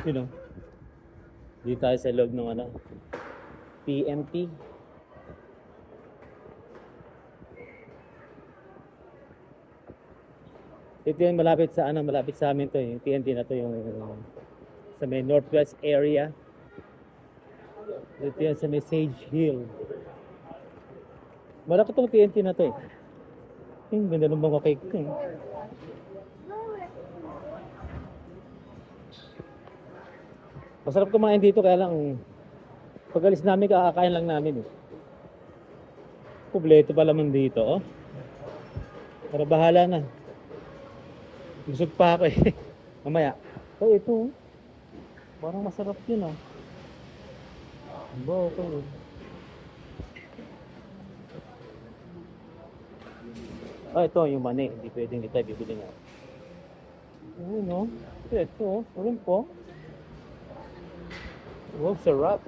You know, dito tayo sa loob ng ano, PMP. Ito yung malapit sa ano, malapit sa amin to, eh. yung TNT na to yung sa may northwest area. Ito yan sa may Sage Hill. Malaki tong TNT na to eh. Yung ganda ng mga cake eh. Masarap kumain dito kaya lang pag alis namin kakakain lang namin eh. Kubleto pa laman dito oh. Para bahala na. Busog pa ako eh. Mamaya. Oh, ito. oh. Parang masarap yun ah. Ba, okay. eh. Ah, ito yung mani. Hindi pwedeng ito. Bibili nga. Ayun no. Ito. Ayun po. Wow, sarap.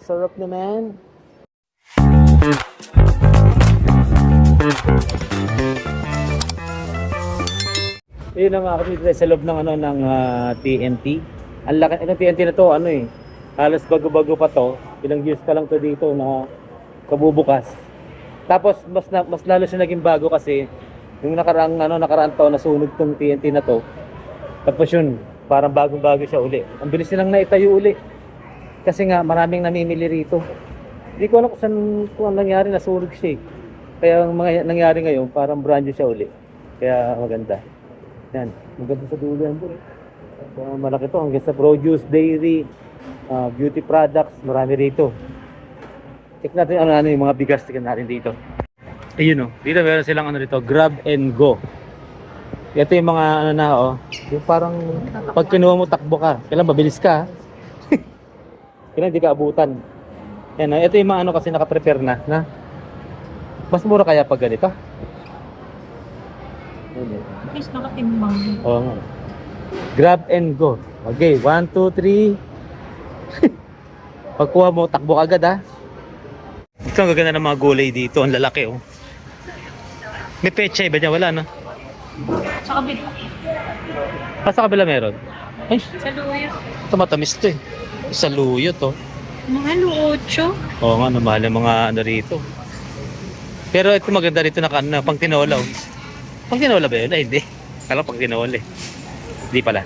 Sarap naman. Yun na mga kapitid sa loob ng ano ng ah, TNT. Ang laki ng TNT na to ano eh. Halos bago-bago pa to. Ilang years ka lang to dito na kabubukas. Tapos mas na, mas lalo siya naging bago kasi yung nakaraang ano nakaraang taon nasunog tong TNT na to. Tapos yun, parang bagong-bago siya uli. Ang bilis nilang naitayo uli. Kasi nga maraming namimili rito. Hindi ko alam kung saan kung ano nangyari nasunog siya. eh. Kaya ang mga nangyari ngayon, parang brand new siya uli. Kaya maganda. Yan, maganda sa dulo yan bro. So, malaki to hanggang sa produce, dairy, ah, beauty products, marami rito. Check natin ano, ano yung mga bigas tingnan natin dito. Ayun oh, dito meron silang ano dito, grab and go. Ito yung mga ano na oh, yung parang pag kinuha mo takbo ka, kailan mabilis ka. Kailan hindi ka abutan. Yan, ito yung mga ano kasi naka-prepare na, na. Mas mura kaya pag ganito. Oh. At least nakatimbang. Oo nga. Grab and go. Okay, one, two, three. Pagkuha mo, takbo agad ha. Ito ang gaganda ng mga gulay dito. Ang lalaki oh. May pechay ba dyan? Wala no? Sa kabila. Ah, sa kabila meron. Ay, Sa luyo. ito matamis to eh. Sa luyo to. Mga luocho. Oo nga, namahal yung mga ano rito. Pero ito maganda rito na ano, pang tinola oh. Pang tinola ba yun? Ay, hindi. Kala pang tinola eh. Hindi pala.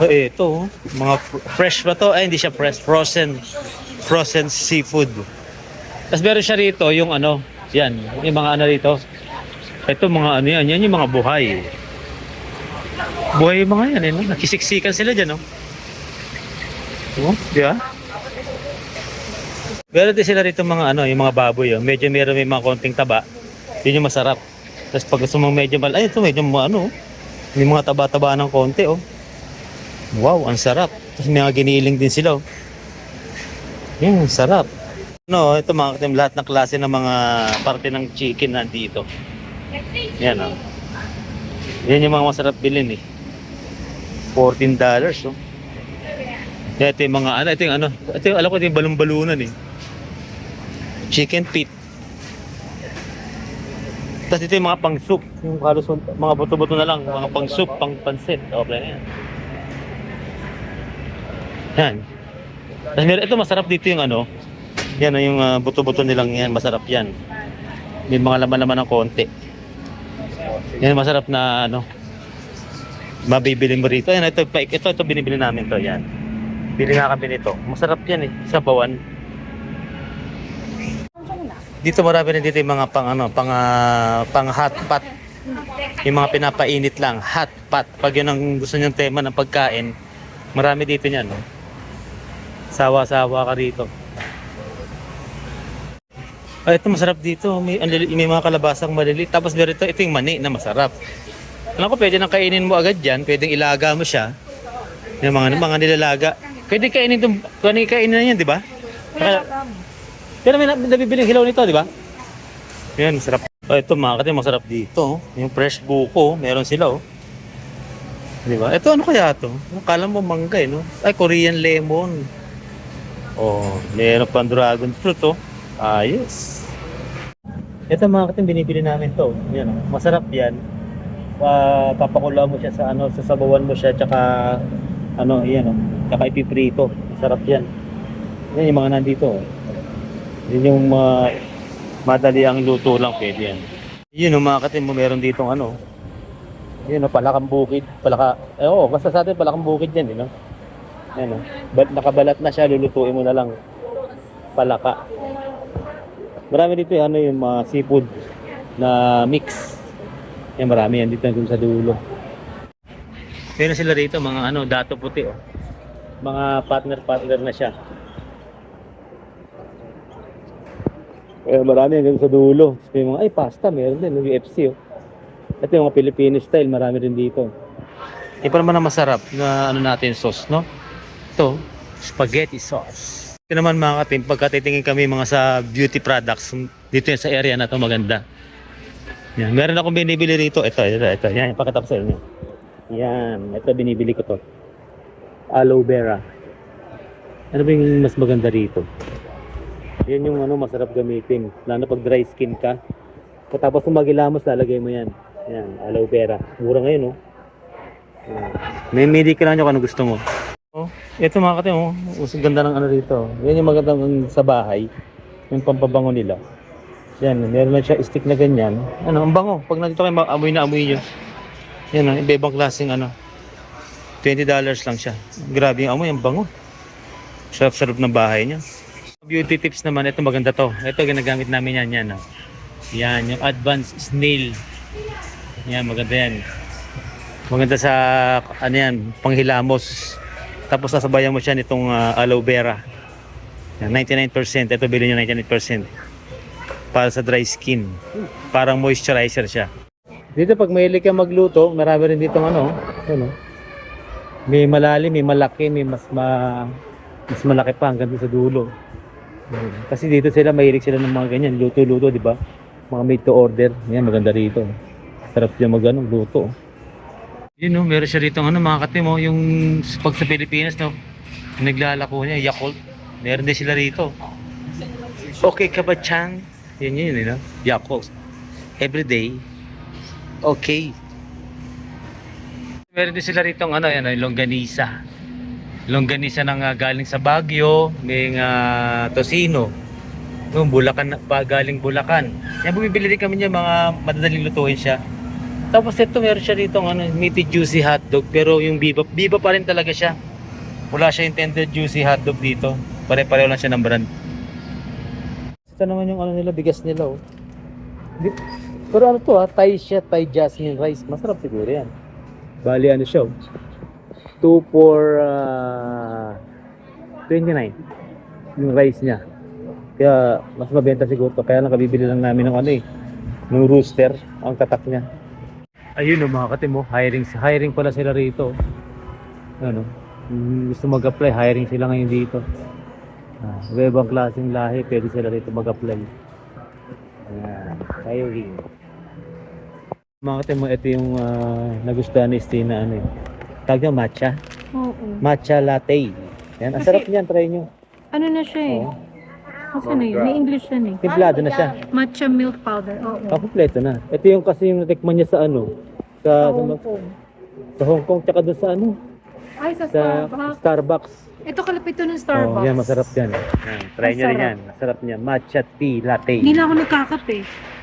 Oh, ito oh. Mga fr- fresh ba to? Ay, hindi siya fresh. Frozen. Frozen seafood. Tapos meron siya rito yung ano, yan, yung mga ano rito. Ito mga ano yan, yan yung mga buhay. Buhay yung mga yan eh, no? nakisiksikan sila dyan, no? Oh, di ba? Meron din sila rito mga ano, yung mga baboy, oh. medyo meron may mga konting taba. Yun yung masarap. Tapos pag gusto mong medyo mal, ay ito medyo ano, oh. may mga taba-taba ng konti, oh. Wow, ang sarap. Tapos may mga giniling din sila, oh. Yan, sarap. No, ito mga katim, lahat ng klase ng mga parte ng chicken nandito. Yan, oh. Yan yung mga masarap bilhin, eh. $14 dollars, oh. Yan, ito yung mga ano, ito yung ano, ito yung, alam ko ito yung balon-balunan, eh. Chicken feet. Tapos ito yung mga pang soup, yung halos mga buto-buto na lang, mga pang soup, pang pansit. Okay yan. Yan. Tapos meron, ito masarap dito yung ano, yan yung ah, buto-buto nilang yan, masarap yan. May mga laman-laman ng konti. Yan masarap na ano, mabibili mo rito. Yan, ito, ito, ito, ito binibili namin to, yan. Bili nga kami nito. Masarap yan eh, sa bawan. Dito marami rin dito yung mga pang ano, pang ah, pang hot pot. Yung mga pinapainit lang, hot pot. Pag yun ang gusto niyong tema ng pagkain, marami dito niyan, no. Sawa-sawa ka rito. Ay, ito masarap dito. May, may mga kalabasang maliliit. Tapos meron ito, ito yung mani na masarap. Alam ko, pwede nang kainin mo agad yan. Pwedeng ilaga mo siya. Yung mga, mga nilalaga. Pwede kainin itong, pwede kainin na yan, di ba? Pero may, na- may nabibiling hilaw nito, di ba? Yan, masarap. Oh, ito mga kati, masarap dito. Yung fresh buko, meron sila, oh. Di ba? Ito, ano kaya to? Akala mo mangga, eh, no? Ay, Korean lemon. Oh, meron pang dragon fruit, oh. Ayos. Ito mga katim, binibili namin to. Yan, oh. Masarap yan. Uh, papakulo mo siya sa ano, sasabawan mo siya, tsaka Ano, yan oh. Tsaka ipiprito. Sarap yan. Yan yung mga nandito. oh. Yun yung mga madali ang luto lang pwede yan. Yun oh, mga katim mo meron dito ano. Yun oh, palakang bukid. Palaka, eh oo, basta sa atin palakang bukid yan, eh, no? Yan oh. But nakabalat na siya, lulutuin mo na lang. Palaka. Marami dito ano yung mga seafood na mix. Yan marami yan dito dun sa dulo. Na sila rito, mga ano, dato puti oh. Mga partner-partner na siya. Kaya marami hanggang sa dulo. Tapos May mga, ay pasta, meron din, yung UFC oh. Ito yung mga Filipino style, marami rin dito. Ito pa naman ang masarap na ano natin sauce, no? Ito, spaghetti sauce. Ito naman mga katim, pagka titingin kami mga sa beauty products, dito yan sa area na to maganda. Yan, meron akong binibili rito. Ito, ito, ito. Yan, pakita ko sa inyo. Yan, ito binibili ko to. Aloe vera. Ano ba yung mas maganda rito? Yan yung ano, masarap gamitin. Lalo pag dry skin ka. Tapos kung magilamos, lalagay mo yan. Yan, aloe vera. Mura ngayon, oh. Yan. May ka lang nyo kung ano gusto mo. Oh, ito mga kate, oh. Usong ganda ng ano rito. Yan yung magandang sa bahay. Yung pampabango nila. Yan, meron lang siya stick na ganyan. Ano, ang bango. Pag nandito kayo, amoy na amoy nyo. Yan, oh, iba-ibang klaseng ano. $20 lang siya. Grabe yung amoy, ang bango. Sarap-sarap ng bahay niya. Beauty tips naman, ito maganda to. Ito ginagamit namin yan, yan. Oh. Yan, yung advanced snail. Yan, maganda yan. Maganda sa, ano yan, panghilamos. Tapos sasabayan mo siya nitong ah, aloe vera. Yan, 99%. Ito bilhin nyo 99%. Para sa dry skin. Parang moisturizer siya. Dito pag mahilig ka magluto, marami rin dito ano, ano. May malalim, may malaki, may mas ma mas malaki pa hanggang sa dulo. Yan. Kasi dito sila mahilig sila ng mga ganyan, luto-luto, di ba? Mga made to order. Yan, maganda rito. Sarap siya mag ano, luto. Yun no, meron siya rito ano mga katim mo, yung pag sa Pilipinas no, naglalako niya, Yakult. Meron din sila rito. Okay ka ba, Chang? Yun yun, yun, no? Yakult. Every day. Okay. Meron din sila rito ano, ano, longganisa. Longganisa ng ah, galing sa Baguio, may uh, Tosino. Yung Bulacan, pa galing Bulacan. Yan, bumibili din kami niya mga madadaling lutuin siya. Tapos ito meron siya rito ano, meaty juicy hotdog pero yung biba, biba pa rin talaga siya. Wala siya yung tender juicy hotdog dito. Pare-pareho lang siya ng brand. Ito naman yung ano nila, bigas nila oh. Pero ano to ha, Thai siya, Thai jasmine rice. Masarap siguro yan. Bali ano siya oh. 2 for ah, 29 yung rice niya. Kaya mas mabenta siguro to. Kaya lang kabibili lang namin ng ano eh. Ng rooster, ang tatak niya. Ayun oh, mga katim mo, hiring, hiring pala sila rito. Ano, mm, gusto mag-apply, hiring sila ngayon dito. Ah, iba-ibang klaseng lahi, pwede sila rito mag-apply. Ayan, hiring. Mga katim mo, ito yung ah, nagustuhan ni Steve na ano eh. Tawag niya matcha. Oo. Matcha latte. Yan, ang Kasi- sarap niyan, try nyo. Ano na siya eh? Oo. Kasi na yun? May English yan eh. Timplado na siya. Matcha milk powder. Oo. Ah, kompleto na. Ito yung kasi yung natikman niya sa ano, sa, Sa Hong Kong. sa Hong Kong, tsaka doon sa ano, Ay, sa sa Starbucks. Starbucks. Ito kalapit to ng Oh, Starbucks. yan, masarap yan. Yan, try nyo rin Masarap. yan. Masarap niya. Matcha tea latte. Hindi na ako nagkakape.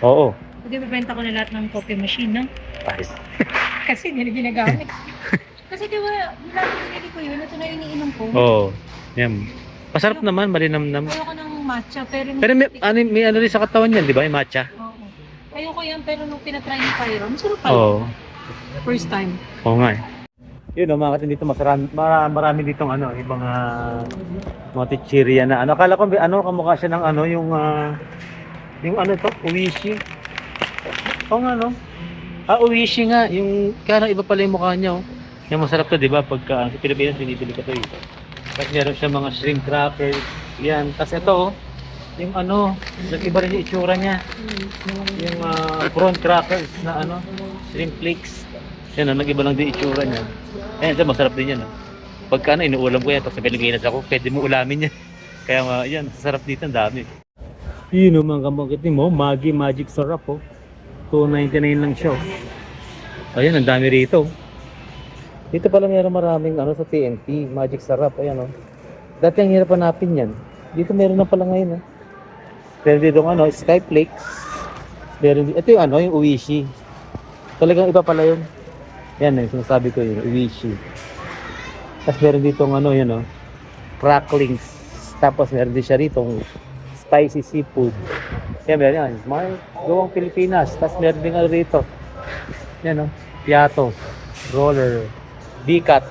Oo. Hindi, bibenta ko na lahat ng coffee machine, no? Ayos. Kasi hindi na ginagamit. Kasi di ba, lalo binili ko yun, ito na iniinom ko. Oo. Yan. Masarap naman, malinamnam. Ayoko ng matcha, pero... nung- Pero may, ano, may ano rin sa katawan yan, di ba? Yung matcha. Oo. Ayoko yan, pero nung pinatry ni Pyro, masarap pala. Oo. First time. Oo nga eh. Yun, oh, mga katin dito, masarami, marami, marami ditong ano, yung mga, mga chichirya na ano. Akala ko, ano, kamukha siya ng ano, yung, ah, yung ano to, uwishi. Oo nga, no? Ah, uwishi nga. Yung, kaya lang iba pala yung mukha niya, oh. Yung masarap to, di ba? Pagka, sa Pilipinas, binibili ko to, eh. Tapos meron siya mga shrimp crackers. Yan. Tapos ito, oh, yung ano, nag-iba rin yung itsura niya. Yung ah, prawn crackers na ano, shrimp flakes. Yan, oh, nag-iba lang din itsura niya. Ayan, ito, masarap din yan. Oh. Pagka ano, inuulam ko yan, tapos sa Pilipinas ako, pwede mo ulamin yan. Kaya nga, yan, sarap dito, ang dami. Yun o mga kamukitin mo, Maggi Magic Syrup oh. 2.99 lang siya oh. Ayan, ang dami rito. Dito pala meron maraming ano sa TNT, Magic Sarap, ayan oh. Dati ang hirap hanapin yan. Dito meron na pala ngayon oh. Meron dito ano, Skyflakes. Meron ito yung ano, yung Uwishi. Talagang iba pala yun. Yan eh, sinasabi ko yun, Uwishi. Tapos meron dito ano, yun oh, cracklings. Tapos meron din siya rito spicy seafood. Yan, meron yan. Mga gawang Pilipinas. Tapos meron din ano rito. Yan oh, piato, roller, bikat.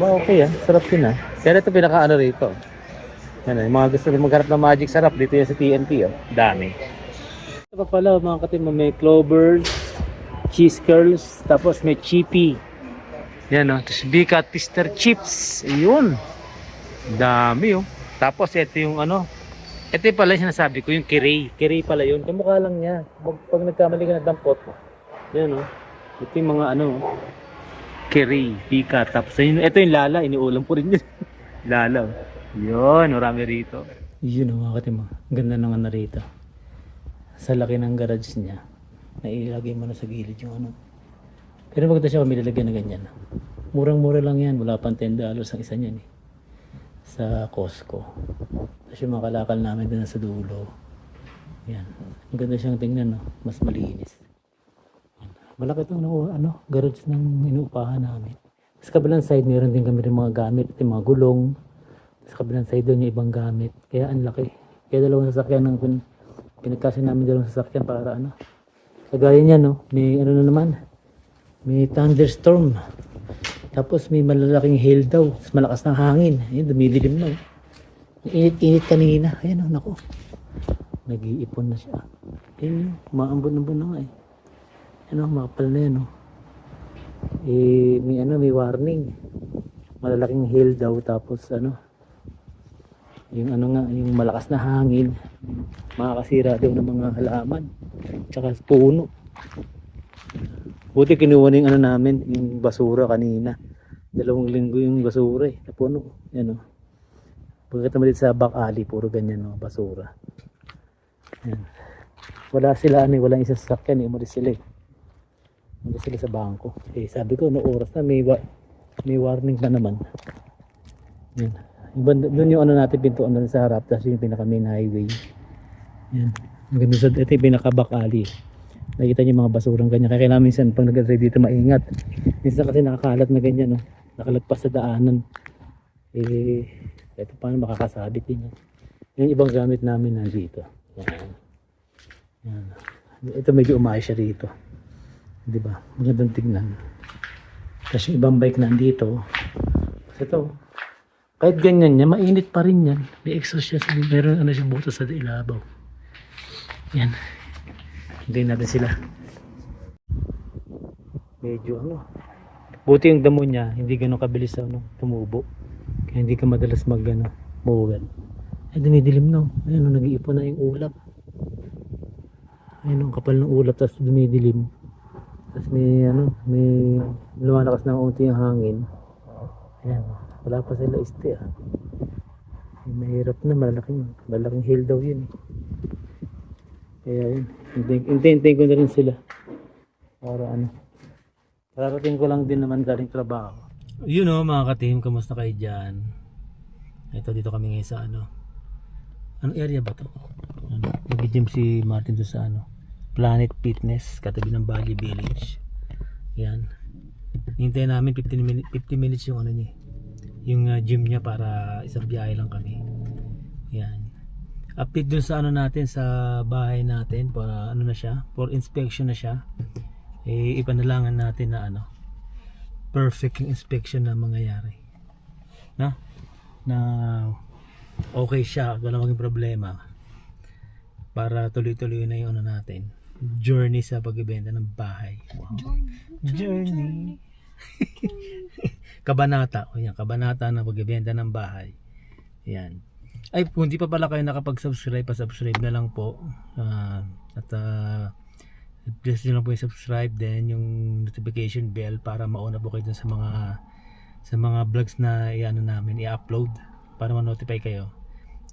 Ba, okay ah. Sarap yun ah. Kaya ito pinaka ano rito. Yan ah, yung mga gusto magharap ng magic sarap dito yan sa TNT oh. Dami. Ito pa pala mga katima, may clovers, cheese curls, tapos may chippy. Yan oh, tapos bikat twister chips. Ayun. Dami oh. Tapos ito yung ano, ito pala yung sinasabi ko, yung kiray. Kiray pala yun. Kamukha lang niya. Pag, pag nagkamali ka na dampot, yan oh. Ito yung mga ano, kiray, pika. Tapos yun, ito yung lala, iniulam ko rin yun. lala. oh. Yun, marami rito. Yun oh, mga katima. Ganda ng ano rito. Sa laki ng garage niya, nailagay mo na sa gilid yung ano. Pero maganda siya kung may lalagyan na ganyan. Murang-mura lang yan. Wala pang 10 dollars ang isa niyan eh. Sa Costco. Tapos yung mga kalakal namin doon sa dulo. Yan. Ang ganda siyang tingnan, no? Mas malinis. Yan. Malaki itong ano, garage ng inuupahan namin. Sa kabilang side, meron din kami rin mga gamit. Yung mga gulong. Sa kabilang side doon yung ibang gamit. Kaya ang laki. Kaya dalawang sasakyan ng pin, pinagkasya namin dalawang sasakyan para ano. Kagaya niya, no? May ano na naman. May thunderstorm. Tapos may malalaking hail daw. Tapos malakas ng hangin. Ayun, dumidilim na. oh. Init-init kanina. Ayan o, naku. Nag-iipon na siya. Ayun yun, maambon-ambon na nga eh. Ano, makapal na yan oh. Eh, may ano, may warning. Malalaking hail daw. Tapos ano, yung ano nga, yung malakas na hangin. Makakasira daw ng mga halaman. Tsaka puno. Buti kinuha na yung ano namin, yung basura kanina. Dalawang linggo yung basura eh. Napuno. Yan o. Pagkita mo dito sa back alley, puro ganyan o, basura. Yan. Wala sila ano eh, walang isa sasakyan eh. Umalis sila eh. Umalis sila sa bangko. Eh sabi ko, no oras na may, wa- may warning pa naman. Yan. Doon yung ano natin pintuan doon sa harap, tapos yung pinaka main highway. Yan. Maganda sa, ito yung pinaka back alley. Nakita niyo mga basurang ganyan. Kaya kailangan minsan pag nag-drive dito maingat. Minsan kasi nakakalat na ganyan, no? Nakalagpas sa daanan. Eh, ito paano makakasabit yan. Yung ibang gamit namin nandito. Yan. Yan. Ito medyo umayos siya rito. Di ba? Magandang tignan. Yung ibang bike nandito. Ito. Kahit ganyan niya, mainit pa rin yan. May exhaust siya. Meron ano siya butas sa ilabaw. Yan. Hintayin natin sila. Medyo ano. Buti yung damo niya, hindi ganun kabilis ano, tumubo. Kaya hindi ka madalas mag ano, mower. Ay, dumidilim na. oh. Ayun, oh, nag-iipon na yung ulap. Ayun, ang kapal ng ulap, tapos dumidilim. Tapos may ano, may lumalakas na unti yung hangin. Ayan, wala pa sila este ah. Mahirap na, malaking, malaking hill daw yun eh. Kaya yun, hintayin ko na rin sila. Para ano. Kararating ko lang din naman galing trabaho. Yun o mga ka-team, kamusta kayo dyan? Ito dito kami ngayon sa ano. Ano area ba to? Ano, Nag-gym si Martin doon sa ano. Planet Fitness, katabi ng Bali Village. Yan. Hintayin namin 15 minutes, 50 minutes yung ano niya. Yung uh, gym niya para isang biyahe lang kami. Yan update dun sa ano natin sa bahay natin para ano na siya for inspection na siya. Eh ipanalangan natin na ano perfect yung inspection na mangyayari. Na? Na okay siya wala maging problema. Para tuloy-tuloy na yung ano natin journey sa pagbebenta ng bahay. Wow. journey. Kabanata. O yan kabanata na pagbebenta ng bahay. Yan ay, kung di pa pala kayo nakapag-subscribe, pa-subscribe na lang po. Ah, at uh, press nyo lang po yung subscribe then yung notification bell para mauna po kayo dun sa mga sa mga vlogs na iano namin i-upload para ma-notify kayo.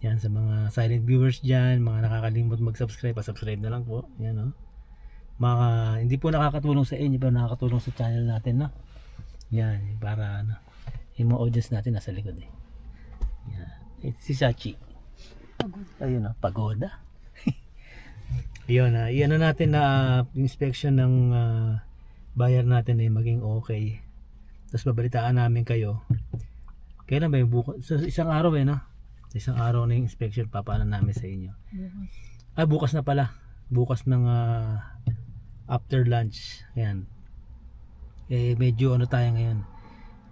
Yan sa mga silent viewers diyan, mga nakakalimot mag-subscribe, pa-subscribe na lang po. Yan no. Mga hindi po nakakatulong sa inyo pero nakakatulong sa channel natin no. Yan, para ano. Yung mga audience natin nasa likod eh. Yan. Si Sachi. Pagod. Ayun na, pagoda. Yun na, iyan na natin na inspection ng ah, bayar natin ay maging okay. Tapos babalitaan namin kayo. Kailan ba yung bukas? Sa isang araw eh, no? Sa isang araw na yung inspection, papaano namin sa inyo. Ah, bukas na pala. Bukas ng ah, after lunch. Ayan. Eh, medyo ano tayo ngayon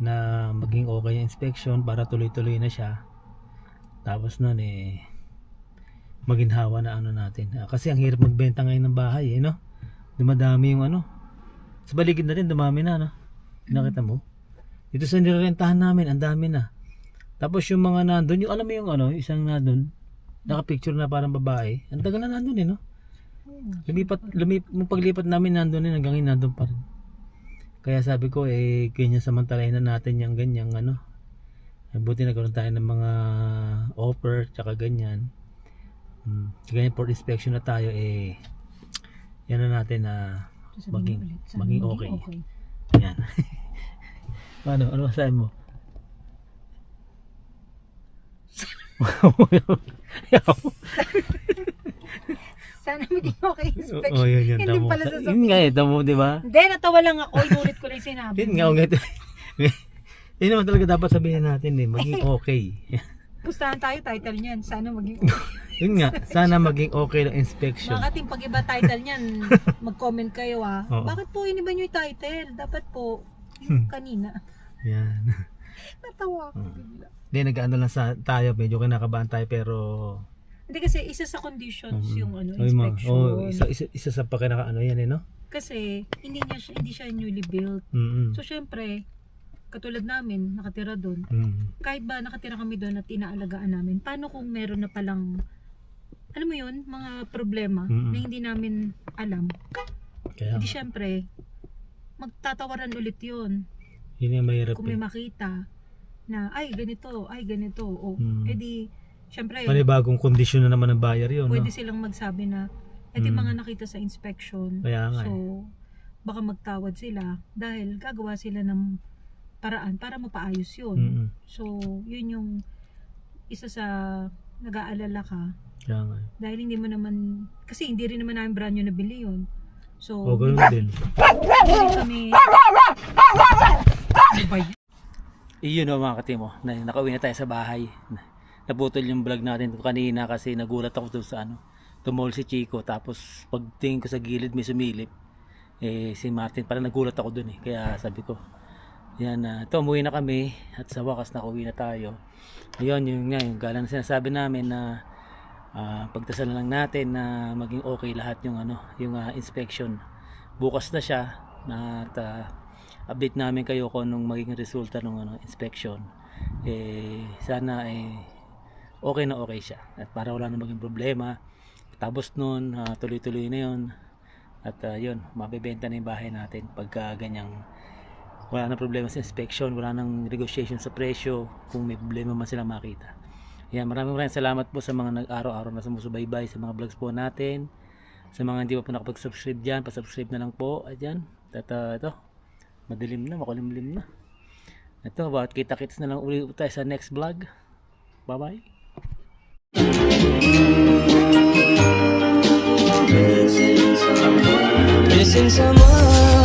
na maging okay yung inspection para tuloy-tuloy na siya. Tapos nun eh, maginhawa na ano natin. Ah, kasi ang hirap magbenta ngayon ng bahay eh, no? Dumadami yung ano. Sa baligid na rin, dumami na, no? Nakita mo? Dito sa nirerentahan namin, ang dami na. Tapos yung mga nandun, yung alam mo yung ano, isang nandun, nakapicture na parang babae. Ang tagal na nandun eh, no? Lumipat, lumip, yung paglipat namin nandun eh, hanggang nandun pa rin. Kaya sabi ko, eh, ganyan samantalahin na natin yung ganyang ano. Buti nagkaroon tayo ng mga offer, tsaka ganyan. Hmm. Ganyan for inspection na tayo, eh, yan na natin na Sasabihin maging, maging okay. Yan. ano, ano masabi mo? Sana maging okay inspection. oh, yun, yun. Hindi tamo. pala sasabihin. Yun nga eh, tamo, di ba? Hindi, natawa lang ako. Inulit ko lang sinabi. Yun nga, nga. Yun naman talaga dapat sabihin natin eh, maging okay. Pustahan tayo, title niyan. Sana maging okay. Yun nga, sana maging okay ang inspection. Mga kating pag iba title niyan, mag-comment kayo ah. Oo. Bakit po iniba niyo yung title? Dapat po, yung kanina. Yan. Natawa ako Hmm. bigla. Hindi, nag-ano lang sa tayo, medyo kinakabahan tayo pero... Hindi kasi isa sa conditions yung ano, Ay, ma- inspection. oh, isa, isa, isa sa pakinaka ano yan eh, no? Kasi hindi niya siya, hindi siya newly built. Mm-mm. So syempre, katulad namin, nakatira doon. Mm. Kahit ba nakatira kami doon at inaalagaan namin, paano kung meron na palang alam mo yun, mga problema Mm-mm. na hindi namin alam. Kaya, Hindi syempre, magtatawaran ulit yun. yun yung mahirap Kung may eh. makita na, ay ganito, ay ganito. O, Mm. edi, syempre, Panibagong kondisyon na naman ng bayar yun, no? pwede silang magsabi na, edi Mm. mga nakita sa inspection. Kaya nga eh. So, baka magtawad sila dahil gagawa sila ng paraan para mapaayos yun. Mm-mm. So, yun yung isa sa nag-aalala ka Kaya nga eh. dahil hindi mo naman, kasi hindi rin naman namin brand new nabili yun. So, O, ganun din. hindi kami, ano? Iyon o mga katimo, na, nakauwi na tayo sa bahay. Na- Naputol yung vlog natin kanina kasi nagulat ako doon sa ano. Tumol si Chico tapos pagtingin ko sa gilid may sumilip. Eh si Martin parang nagulat ako doon eh. Kaya sabi ko, yan na, ito umuwi na kami at sa wakas nakauwi na tayo. Ayun, yun nga, yung gala na sinasabi namin na ah, pagdasal na lang natin na maging okay lahat yung ano, yung ah, inspection. Bukas na siya at ah, update namin kayo kung anong magiging resulta ng ano, inspection. Eh, sana eh, okay na okay siya. At para wala na maging problema. Tapos nun, ah, tuloy-tuloy na yun. At ah, yun, mabibenta na yung bahay natin pagka ganyang wala na problema sa inspection, wala nang negotiation sa presyo, kung may problema man sila makita. Yan, maraming maraming salamat po sa mga nag-araw-araw na sumusubaybay sa mga vlogs po natin. Sa mga hindi pa po nakapag-subscribe dyan, pa-subscribe na lang po. At yan, at ah, ito, madilim na, makulimlim na. Ito, bakit kita-kits na lang ulit tayo sa next vlog. Bye-bye. Missing someone